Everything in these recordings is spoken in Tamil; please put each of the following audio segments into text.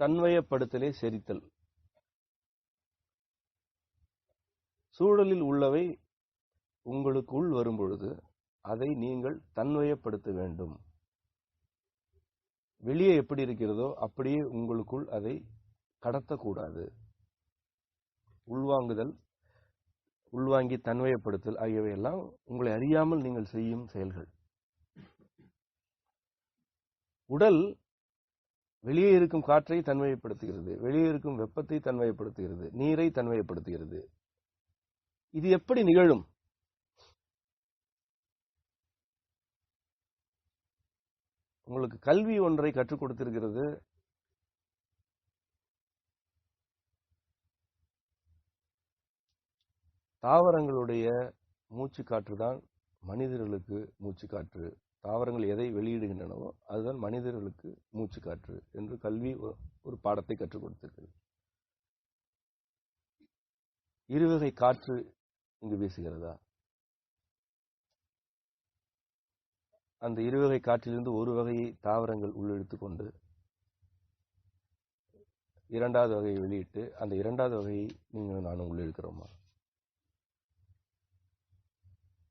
தன்வயப்படுத்தலே செரித்தல். சூழலில் உள்ளவை உங்களுக்குள் வரும்பொழுது அதை நீங்கள் தன்வயப்படுத்த வேண்டும். வெளியே எப்படி இருக்கிறதோ அப்படியே உங்களுக்குள் அதை கடத்தக்கூடாது. உள்வாங்குதல் உள்வாங்கி தன்வயப்படுத்தல் ஆகியவை எல்லாம் உங்களை அறியாமல் நீங்கள் செய்யும் செயல்கள். உடல் வெளியே இருக்கும் காற்றை தன்மையப்படுத்துகிறது வெளியே இருக்கும் வெப்பத்தை தன்மையப்படுத்துகிறது நீரை தன்மையப்படுத்துகிறது இது எப்படி நிகழும்? உங்களுக்கு கல்வி ஒன்றை கற்றுக் கொடுத்திருக்கிறது. தாவரங்களுடைய மூச்சு காற்று தான் மனிதர்களுக்கு மூச்சு காற்று தாவரங்கள் எதை வெளியிடுகின்றனவோ அதுதான் மனிதர்களுக்கு மூச்சு காற்று என்று கல்வி ஒரு பாடத்தை கற்றுக் கொடுத்திருக்கிறது. இருவகை காற்று இங்கு வீசுகிறதா? அந்த இருவகை காற்றிலிருந்து ஒரு வகையை தாவரங்கள் உள்ளெடுத்து கொண்டு இரண்டாவது வகையை வெளியிட்டு அந்த இரண்டாவது வகையை நீங்கள் நானும் உள்ளிழுக்கிறோமா?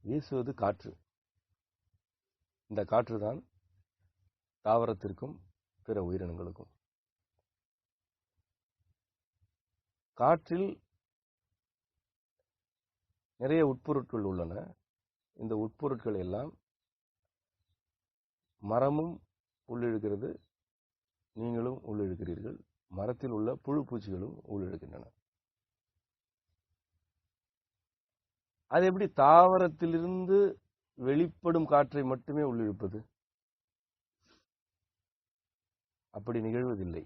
வீசுவது காற்று. இந்த காற்று தான் தாவரத்திற்கும் பிற உயிரினங்களுக்கும். காற்றில் நிறைய உட்பொருட்கள் உள்ளன. இந்த உட்பொருட்கள் எல்லாம் மரமும் உள்ளிழுக்கிறது நீங்களும் உள்ளிழுக்கிறீர்கள். மரத்தில் உள்ள புழு பூச்சிகளும் உள்ளிழுக்கின்றன. அது எப்படி தாவரத்திலிருந்து வெளிப்படும் காற்றை மட்டுமே உள்ளிழுப்பது. அப்படி நிகழ்வதில்லை.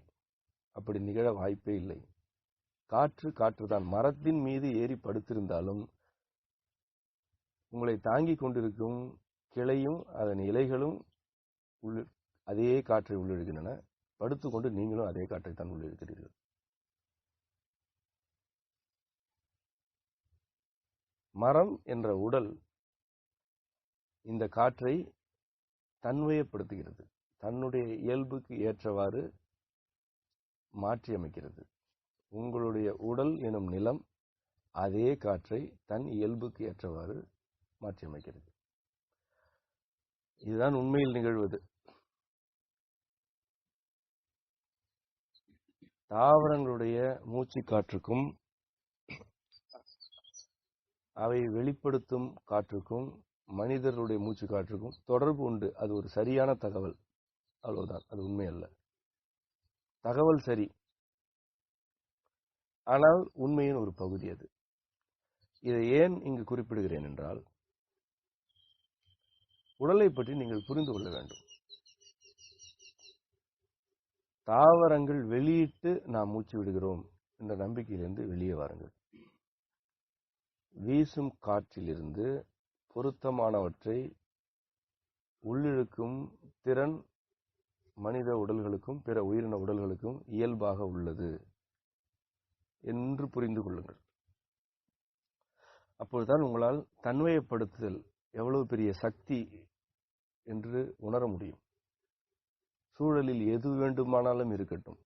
அப்படி நிகழ வாய்ப்பே இல்லை. காற்று காற்றுதான். மரத்தின் மீது ஏறி படுத்திருந்தாலும் உங்களை தாங்கிக் கொண்டிருக்கும் கிளையும் அதன் இலைகளும் உள்ள அதே காற்றை உள்ளிழுக்கின்றன படுத்துக்கொண்டு நீங்களும் அதே காற்றை தான் உள்ளிழுக்கிறீர்கள். மரம் என்ற உடல் இந்த காற்றை தன்வயப்படுத்துகிறது தன்னுடைய இயல்புக்கு ஏற்றவாறு மாற்றியமைக்கிறது. உங்களுடைய உடல் எனும் நிலம் அதே காற்றை தன் இயல்புக்கு ஏற்றவாறு மாற்றியமைக்கிறது. இதுதான் உண்மையில் நிகழ்வது. தாவரங்களுடைய மூச்சு காற்றுக்கும் அவை வெளிப்படுத்தும் காற்றுக்கும் மனிதர்களுடைய மூச்சு காற்றுக்கும் தொடர்பு உண்டு. அது ஒரு சரியான தகவல். அவ்வளவுதான். அது உண்மை அல்ல தகவல் சரி. ஆனால் உண்மையின் ஒரு பகுதி அது. இதை ஏன் இங்கு குறிப்பிடுகிறேன் என்றால் உடலை பற்றி நீங்கள் புரிந்து கொள்ள வேண்டும். தாவரங்கள் வெளியிட்டு நாம் மூச்சு விடுகிறோம் என்ற நம்பிக்கையிலிருந்து வெளியே வாருங்கள். வீசும் காற்றிலிருந்து பொருத்தமானவற்றை உள்ளிழுக்கும் திறன் மனித உடல்களுக்கும் பிற உயிரின உடல்களுக்கும் இயல்பாக உள்ளது என்று புரிந்து கொள்ளுங்கள். அப்பொழுதுதான் உங்களால் தன்மையப்படுத்துதல் எவ்வளவு பெரிய சக்தி என்று உணர முடியும். சூழலில் எது வேண்டுமானாலும் இருக்கட்டும்.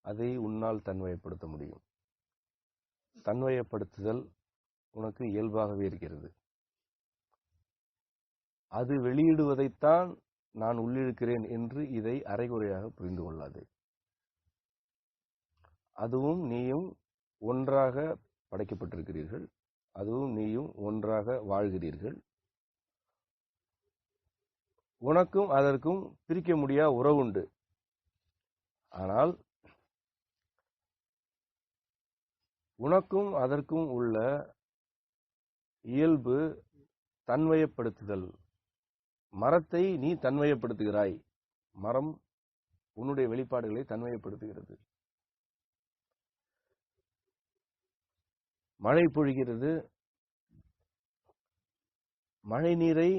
அதை உன்னால் தன்மையப்படுத்த முடியும். தன்வயப்படுத்துதல் உனக்கு இயல்பாகவே இருக்கிறது. அது வெளியிடுவதைத்தான் நான் உள்ளிழுக்கிறேன் என்று இதை அரைகுறையாக புரிந்து கொள்ளாது. அதுவும் நீயும் ஒன்றாக படைக்கப்பட்டிருக்கிறீர்கள். அதுவும் நீயும் ஒன்றாக வாழ்கிறீர்கள். உனக்கும் அதற்கும் பிரிக்க முடியா உறவுண்டு. ஆனால் உனக்கும் அதற்கும் உள்ள இயல்பு தன்வயப்படுத்துதல். மரத்தை நீ தன்மயப்படுத்துகிறாய். மரம் உன்னுடைய வெளிப்பாடுகளை தன்மயப்படுத்துகிறது. மழை பொழிகிறது. மழை நீரை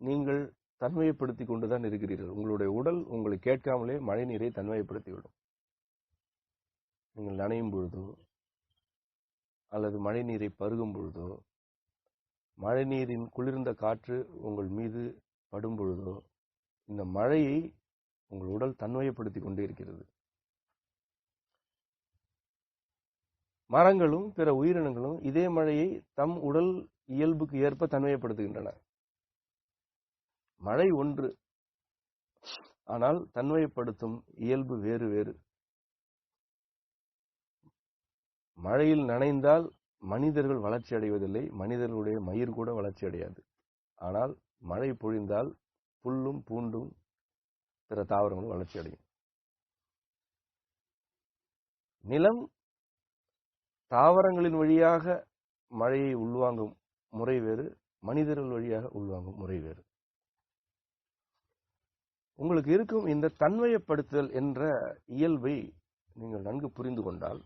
நீங்கள் தன்மையப்படுத்தி கொண்டுதான் இருக்கிறீர்கள். உங்களுடைய உடல் உங்களை கேட்காமலே மழை நீரை தன்மையப்படுத்திவிடும். நீங்கள் நனையும் பொழுதோ அல்லது மழை நீரை பருகும் பொழுதோ மழை நீரின் குளிர்ந்த காற்று உங்கள் மீது படும் பொழுதோ இந்த மழையை உங்கள் உடல் தன்மையப்படுத்தி கொண்டே இருக்கிறது. மரங்களும் பிற உயிரினங்களும் இதே மழையை தம் உடல் இயல்புக்கு ஏற்ப தன்மையப்படுத்துகின்றன மழை ஒன்று. ஆனால் தன்மையப்படுத்தும் இயல்பு வேறு வேறு. மழையில் நனைந்தால் மனிதர்கள் வளர்ச்சி அடைவதில்லை. மனிதர்களுடைய மயிர் கூட வளர்ச்சி அடையாது. ஆனால் மழை பொழிந்தால் புல்லும் பூண்டும் பிற தாவரங்களும் வளர்ச்சி அடையும். நிலம் தாவரங்களின் வழியாக மழையை உள்வாங்கும் முறை வேறு மனிதர்கள் வழியாக உள்வாங்கும் முறை வேறு. உங்களுக்கு இருக்கும் இந்த தன்மையப்படுத்தல் என்ற இயல்பை நீங்கள் நன்கு புரிந்து கொண்டால்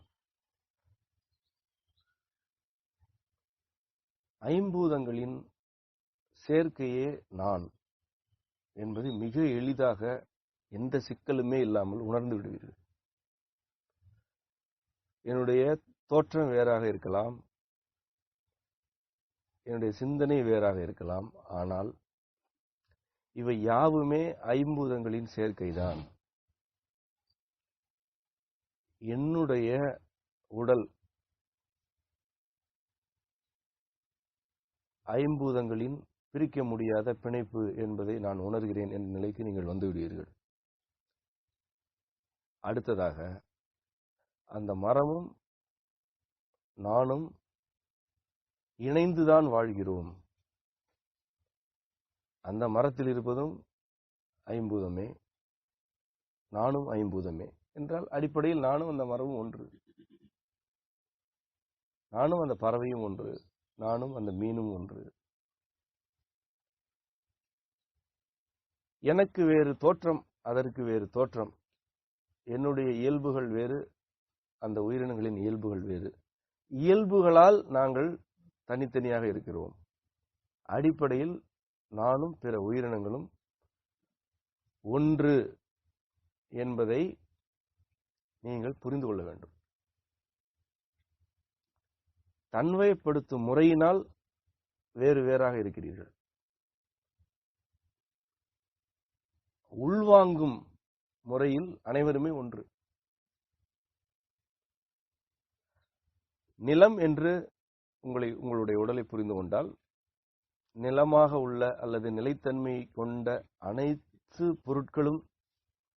ஐம்பூதங்களின் சேர்க்கையே நான் என்பது மிக எளிதாக எந்த சிக்கலுமே இல்லாமல் உணர்ந்து விடுவீர்கள். என்னுடைய தோற்றம் வேறாக இருக்கலாம். என்னுடைய சிந்தனை வேறாக இருக்கலாம். ஆனால் இவை யாவுமே ஐம்பூதங்களின் சேர்க்கைதான். என்னுடைய உடல் ஐம்பூதங்களின் பிரிக்க முடியாத பிணைப்பு என்பதை நான் உணர்கிறேன் என்ற நிலைக்கு நீங்கள் வந்துவிடுவீர்கள் அடுத்ததாக அந்த மரமும் நானும் இணைந்துதான் வாழ்கிறோம். அந்த மரத்தில் இருப்பதும் ஐம்பூதமே நானும் ஐம்பூதமே என்றால் அடிப்படையில் நானும் அந்த மரமும் ஒன்று. நானும் அந்த பறவையும் ஒன்று நானும் அந்த மீனும் ஒன்று. எனக்கு வேறு தோற்றம் அதற்கு வேறு தோற்றம். என்னுடைய இயல்புகள் வேறு அந்த உயிரினங்களின் இயல்புகள் வேறு. இயல்புகளால் நாங்கள் தனித்தனியாக இருக்கிறோம். அடிப்படையில் நானும் பிற உயிரினங்களும் ஒன்று என்பதை நீங்கள் புரிந்து கொள்ள வேண்டும். தன்வயப்படுத்தும் முறையினால் வேறு வேறாக இருக்கிறீர்கள். உள்வாங்கும் முறையில் அனைவருமே ஒன்று. நிலம் என்று உங்களை உங்களுடைய உடலை புரிந்து கொண்டால் நிலமாக உள்ள அல்லது நிலைத்தன்மை கொண்ட அனைத்து பொருட்களும்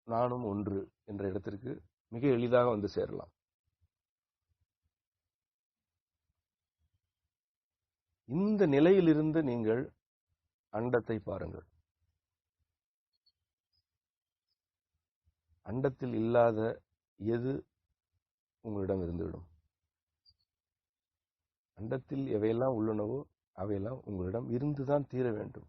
நானும் ஒன்று என்ற இடத்திற்கு மிக எளிதாக வந்து சேரலாம். இந்த நிலையிலிருந்து நீங்கள் அண்டத்தை பாருங்கள். அண்டத்தில் இல்லாத எது உங்களிடம் இருந்துவிடும்? அண்டத்தில் எவையெல்லாம் உள்ளனவோ அவையெல்லாம் உங்களிடம் இருந்துதான் தீர வேண்டும்.